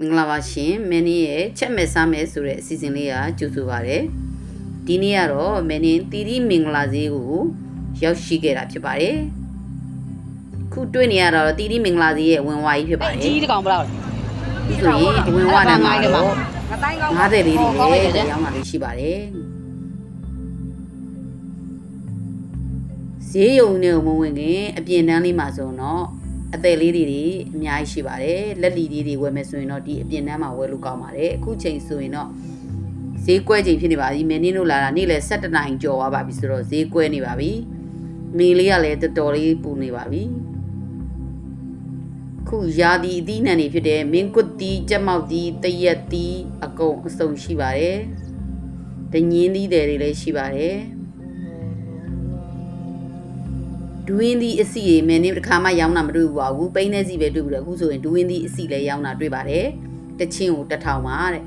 မင်္ဂလာပါရှင်မင်းနီရဲ့ချက်မဲ့စားမဲ့ဆိုတဲ့အစီအစဉ်လေးကကြိုဆိုပါရစေဒီနေ့ကတော့မင်းနီတီတီမင်္ဂလာဈေးကိုရောက်ရှိခဲ့တာဖြစ်ပါတယ်ခုတွေ့နေရတော့တီတီမင်္ဂလာဈေးရဲ့ဝင်ဝါကြီးဖြစ်ပါတယ်ကြီးတကောင်ဘယ်လောက်လဲဒီဆိုရင်အဝင်ဝါနာမှာတော့ငတိုင်းကောင်း90လေးတွေကောင်းလည်းတယ်ရောင်းတာလေးရှိပါတယ်ဈေးရုံနဲ့မဝင်ခင်အပြင်တန်းလေးမှာဆိုတော့ အသေးလေးတွေအများကြီးရှိပါတယ်လက်လီလေးတွေဝယ်မယ်ဆိုရင်တော့ဒီအပြင်တန်းမှာဝယ်လို့ကောင်းပါတယ်အခုချိန်ဆိုရင်တော့ဈေးကွက်ချိန်ဖြစ်နေပါပြီမင်းနင်းတို့လာတာနေ့လယ်7နာရီကျော်သွားပါပြီဆိုတော့ဈေးကွက်နေပါပြီမီလေးကလည်းတော်တော်လေးပူနေပါပြီခုရာသီအသီးနှံတွေဖြစ်တဲ့မင်းကွတ်တီကြက်မောက်တီတရက်တီအကုန်အစုံရှိပါတယ်ဒညင်းသီးတွေလည်းရှိပါတယ် ဒူးင်းသီးအစီရေမင်းနေတစ်ခါမှရောင်းတာမတွေ့ဘူးပါဘူးပိန်းနေစီပဲတွေ့ဘူးတယ်အခုဆိုရင်ဒူးင်းသီးအစီလည်းရောင်းတာတွေ့ပါတယ်တချင်းကိုတစ်ထောင်ပါတဲ့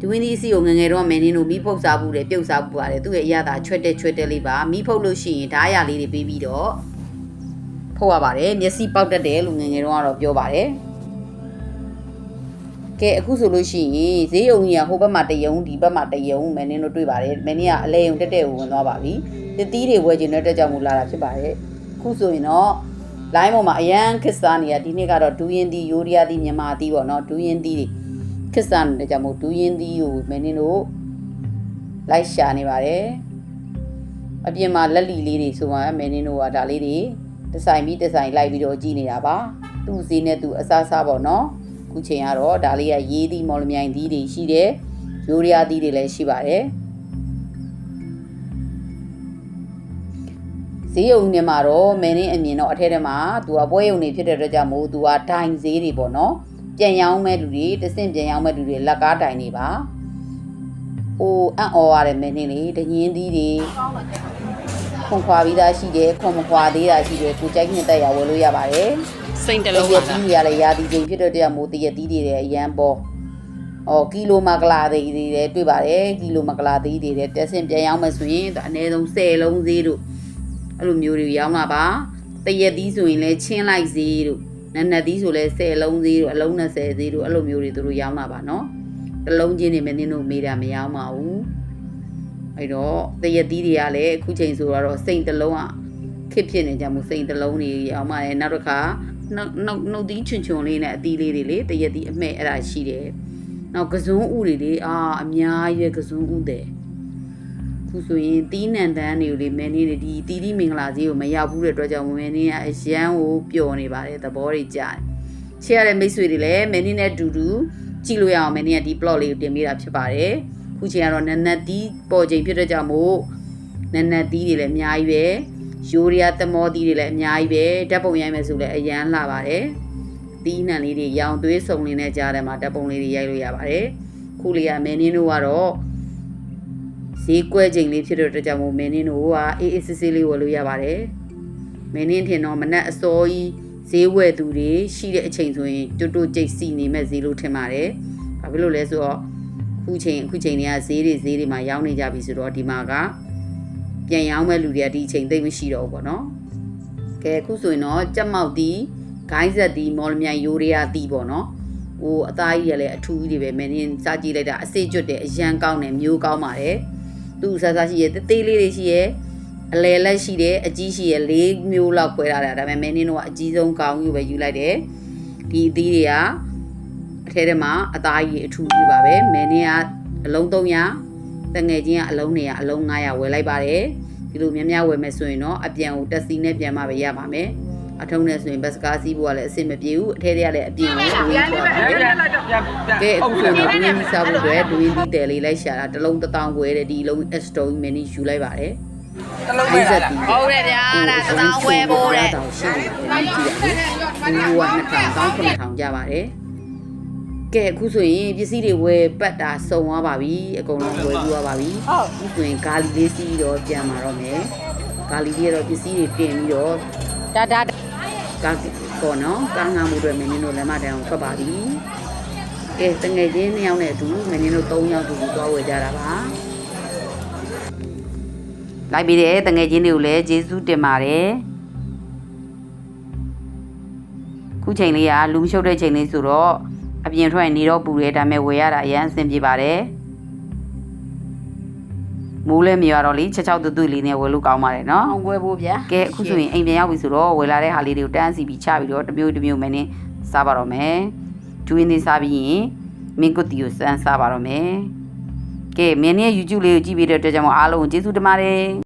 ဒူးင်းသီးအစီကိုငယ်ငယ်တော့မင်းနေတို့မိဖုတ်စားဘူးတယ်ပြုတ်စားဘူးပါတယ်သူ့ရဲ့အရသာချွတ်တဲ့ချွတ်တဲ့လေးပါမိဖုတ်လို့ရှိရင်ဓားရလေးတွေပေးပြီးတော့ဖုတ်ရပါတယ်မျက်စိပေါက်တတ်တယ်လို့ငယ်ငယ်တော့ကတော့ပြောပါတယ် ကဲအခုဆိုလို့ရှိရင်ဈေးရုံကြီးကဟိုဘက်မှာတယုံဒီဘက်မှာတယုံမင်းနေတို့တွေ့ပါတယ်မင်းနေကအလဲယုံတက်တဲ့ကိုဝင်သွားပါပြီတတိတွေဝယ်ကျင်တဲ့အတွက်ကြောင့်မူလာတာဖြစ်ပါတယ်အခုဆိုရင်တော့ line ပေါ်မှာအရန်ခစ်စားနေရဒီနေ့ကတော့ဒူးရင်သီးယိုရီးယားသီးမြန်မာသီးပေါ့နော်ဒူးရင်သီးတွေခစ်စားနေတဲ့ကြောင့်မို့ဒူးရင်သီးကိုမင်းနေတို့လိုက်ရှာနေပါတယ်အပြင်မှာလက်လီလေးတွေဆိုမှမင်းနေတို့ကဒါလေးတွေဒီဇိုင်းပြီးဒီဇိုင်းလိုက်ပြီးတော့ကြည့်နေတာပါသူ့ဈေးနဲ့သူအစားစားပေါ့နော်အ ခုချိန်ကတော့ဒါလေးကရေးသီးမော်လမြိုင်သီးတွေရှိတယ်ယိုရီးယားသီးတွေလည်းရှိပါတယ်ဈေးရုံနေမှာတော့မင်းင်းအမြင်တော့အထက်ထဲမှာသူကပွဲရုံနေဖြစ်တဲ့အတွက်ကြောင့်မို့သူကဒိုင်ဈေးတွေပေါ့နော်ပြန်ရောင်းမဲ့လူတွေတဆင့်ပြန်ရောင်းမဲ့လူတွေလက်ကားဒိုင်တွေပါ။အိုးအံ့ဩရတယ်မင်းင်းလေဒညင်းသီးတွေခွန်ခွာပြီးသားရှိတယ်ခွန်မခွာသေးတာရှိတယ်ကိုကြိုက်နှစ်သက်ရဝယ်လို့ရပါတယ်။ စိန်တတလုံးရပါက်တီးတွေကလည်းရာသီချိန်ဖြစ်တဲ့အတွက်မိုးတရက်တီးတွေလည်းအရန်ပေါ်။အော်ကီလိုမကလာသေးတွေလည်းတွေ့ပါတယ်ကီလိုမကလာသေးတွေလည်းတက်ဆင့်ပြန်ရောင်းမယ်ဆိုရင်အနည်းဆုံး10လုံးသေးတို့အဲ့လိုမျိုးတွေရောင်းတာပါ။တရက်တီးဆိုရင်လည်းချင်းလိုက်သေးတို့နက်နက်တီးဆိုလည်း10လုံးသေးတို့အလုံး20သေးတို့အဲ့လိုမျိုးတွေသူတို့ရောင်းတာပါနော်။တစ်လုံးချင်းနေမင်းတို့မေးတာမရောင်းပါဘူး။အဲ့တော့တရက်တီးတွေကလည်းအခုချိန်ဆိုတော့စိန်တစ်လုံးอ่ะခစ်ဖြစ်နေကြမှုစိန်တစ်လုံးတွေရောင်းပါတယ်နောက်တစ်ခါ နှုတ်နှုတ်နှုတ်သီးချွန်ချွန်လေးနဲ့အသီးလေးတွေလေတရက်သီးအမဲ့အဲ့ဒါရှိတယ်။နောက်ကစုံဥတွေလေအာအများကြီးပဲကစုံဥတဲ့ခုဆိုရင်တီးနန်တန်းတွေကိုလေမင်းနေဒီတီတီမင်္ဂလာကြီးကိုမရောက်ဘူးတဲ့အတွက်ကြောင့်မင်းနေကအရန်ကိုပျော်နေပါတယ်သဘောတွေကြားတယ်။ချစ်ရတဲ့မိတ်ဆွေတွေလည်းမင်းနေနဲ့အတူတူကြည့်လို့ရအောင်မင်းနေကဒီ plot လေးကိုတင်ပေးတာဖြစ်ပါတယ်။ခုချိန်ကတော့နက်နက်တီးပေါ်ချိန်ဖြစ်တဲ့ကြောင့်မို့နက်နက်တီးတွေလည်းအများကြီးပဲ။ ယူရီးယားသမောသီးတွေလည်းအများကြီးပဲဓာတ်ပုံရိုက်မယ်ဆိုလည်းအရန်လှပါတယ်။တီးနှံလေးတွေရောင်သွေးစုံလေးနဲ့ကြားထဲမှာဓာတ်ပုံလေးတွေရိုက်လို့ရပါတယ်။ခုလေးကမင်းင်းတို့ကတော့ဈေးကွက်ချိန်လေးဖြစ်တဲ့အတွက်ကြောင့်မို့မင်းင်းတို့ကအေးအေးဆေးဆေးလေးဝယ်လို့ရပါတယ်။မင်းင်းထင်တော့မနက်အစောကြီးဈေးဝယ်သူတွေရှိတဲ့အချိန်ဆိုရင်တွတ်တွတ်ကြိတ်စီနေမဲ့ဈေးလို့ထင်ပါတယ်။ဘာဖြစ်လို့လဲဆိုတော့ခုချိန်အခုချိန်တွေကဈေးတွေဈေးတွေမှာရောင်းနေကြပြီဆိုတော့ဒီမှာက ပြန်ရောင်းမဲ့လူတွေကဒီအချိန်သိမ့်မရှိတော့ဘူးပေါ့နော်ကဲအခုဆိုရင်တော့ကြက်မောက်တီဂိုင်းဆက်တီမော်လမြိုင်ယိုရီးယားတီပေါ့နော်ဟိုအသားကြီးရလည်းအထူးကြီးတွေပဲမင်းင်းစားကြည့်လိုက်တာအစိတ်ကျွတ်တယ်အရန်ကောင်းတယ်မျိုးကောင်းပါတယ်သူ့စားစားရှိရသေးသေးလေးတွေရှိရအလဲလက်ရှိတယ်အကြီးရှိရ၄မျိုးလောက်ခွဲထားတာဒါပေမဲ့မင်းင်းတို့ကအကြီးဆုံးကောင်းယူပဲယူလိုက်တယ်ဒီအသီးတွေကအထဲထဲမှာအသားကြီးအထူးကြီးပါပဲမင်းင်းကအလုံး300 တငယ်ချင်းကအလုံး200အလုံး900ဝယ်လိုက်ပါတယ်ဒီလိုများများဝယ်မယ်ဆိုရင်တော့အပြန်ကိုတက်စီနဲ့ပြန်မှပဲရပါမယ်အထုံးနဲ့ဆိုရင်ဘတ်စကားစီးဖို့ကလည်းအဆင်မပြေဘူးအထဲထဲကလည်းအပြင်ကိုဝင်သွားပါတယ်ကဲအခုဆိုရင်ဒူးရင်းသီးစားဖို့အတွက်ဒူးရင်းသီးတယ်လေးလိုက်ရှာတာတစ်လုံးတစ်တောင်းခွဲတဲ့ဒီလုံး S stone mini ယူလိုက်ပါတယ်တလုံးပဲလားဟုတ်တယ်ဗျာဒါတသောင်းဝဲဖို့တဲ့တောင်းရှိတယ်ကြည့်ရတယ်ဘူးက2000 9000ကြပါတယ် ကဲအခုဆိုရင်ပစ္စည်းတွေဝယ်ပတ်တာစုံသွားပါပြီအကုန်လုံးဝယ်ပြီးသွားပါပြီဟုတ်အခုဆိုရင်ဂါလီလေးစီးတော့ပြန်มาတော့မယ်ဂါလီလေးကတော့ပစ္စည်းတွေတင်ပြီးတော့ဒါဒါကားပေါ့နော်ကားငါမှုတွေမင်းင်းတို့လမ်းမတန်းအောင်ထွက်ပါပြီကဲတငယ်ချင်းနှစ်ယောက်နဲ့အတူမင်းင်းတို့၃ယောက်တူတူသွားဝယ်ကြတာပါလိုက်ပြီးတဲ့တငယ်ချင်းတွေကိုလည်းကျေးဇူးတင်ပါတယ်ခုချိန်လေးကလူမရှုပ်တဲ့ချိန်လေးဆိုတော့ အပြင်ထွက်ရင်နေတော့ပူတယ်ဒါပေမဲ့ဝယ်ရတာအရန်အဆင်ပြေပါတယ်မိုးလည်းမရတော့လေချက်ချောက်တူတူလေးနဲ့ဝယ်လို့ကောင်းပါတယ်နော်အောင်ွယ်ဖို့ဗျာကဲအခုဆိုရင်အိမ်ပြန်ရောက်ပြီဆိုတော့ဝယ်လာတဲ့ဟာလေးတွေကိုတန်းစီပြီးချပြီးတော့တစ်မျိုးတစ်မျိုးမင်းနဲ့စားပါတော့မယ်။ကျွေးနေစားပြီးရင်မင်းကုတ်တီကိုစမ်းစားပါတော့မယ်။ကဲမင်းရဲ့ YouTube လေးကိုကြည့်ပြီးတဲ့အတွက်ကြောင့်မို့အားလုံးကိုကျေးဇူးတင်ပါတယ်။